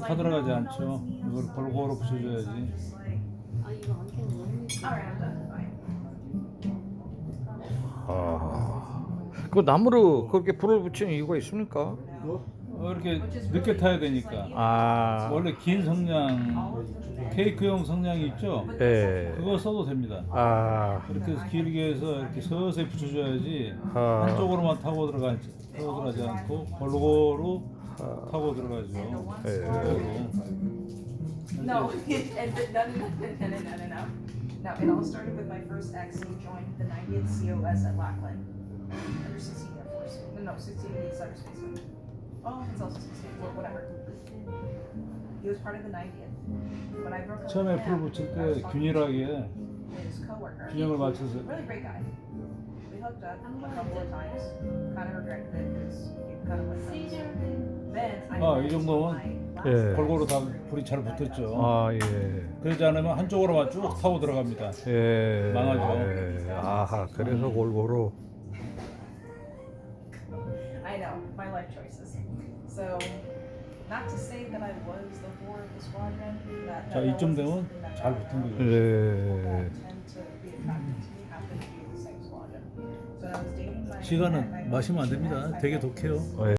타 들어가지 않죠. 이걸 골고루 붙여줘야지. 아그 나무로 그렇게 불을 붙이는 이유가 있습니까? 어, 이렇게 늦게 타야 되니까. 아, 원래 긴 성냥, 케이크용 성냥이 있죠. 예. 그거 써도 됩니다. 아, 이렇게 해서 길게 해서 이렇게 서서히 붙여줘야지 아. 한쪽으로만 타고 들어가지, 타고 들어가지 않고 골고루 타고 들어가죠. 예. 골고루. No, it, it, no, no, no, no, no, no, no, no. No, it all started with my first ex. He joined the 90th COS at Lackland. Under 16 Air Force. No, no, 16 East Cyberspace. Oh, it's also 16, or whatever. He was part of the 90th. When I broke up 처음에 with 풀 him, 붙일 I was 때 talking 균일하게 to his coworker. 균형을 맞춰서 Really great guy. We hooked up a couple of times. Kind of regretted it 아, 이 정도면 예. 골고루 다 불이 잘 붙었죠. 아, 예. 그러지 않으면 한쪽으로만 쭉 타고 들어갑니다. 예. 망하죠. 예. 아하, 그래서 골고루. I know, my life choices. So, not to say that I was the whore of the squadron. That, 자, that 이쯤 되면 that 잘 I 붙은. 거예요. 예. That tend to be attracted to me happen to be in the same squadron. So when I was dating my 시간은 my- 마시면 안 됩니다. 되게 독해요. 예.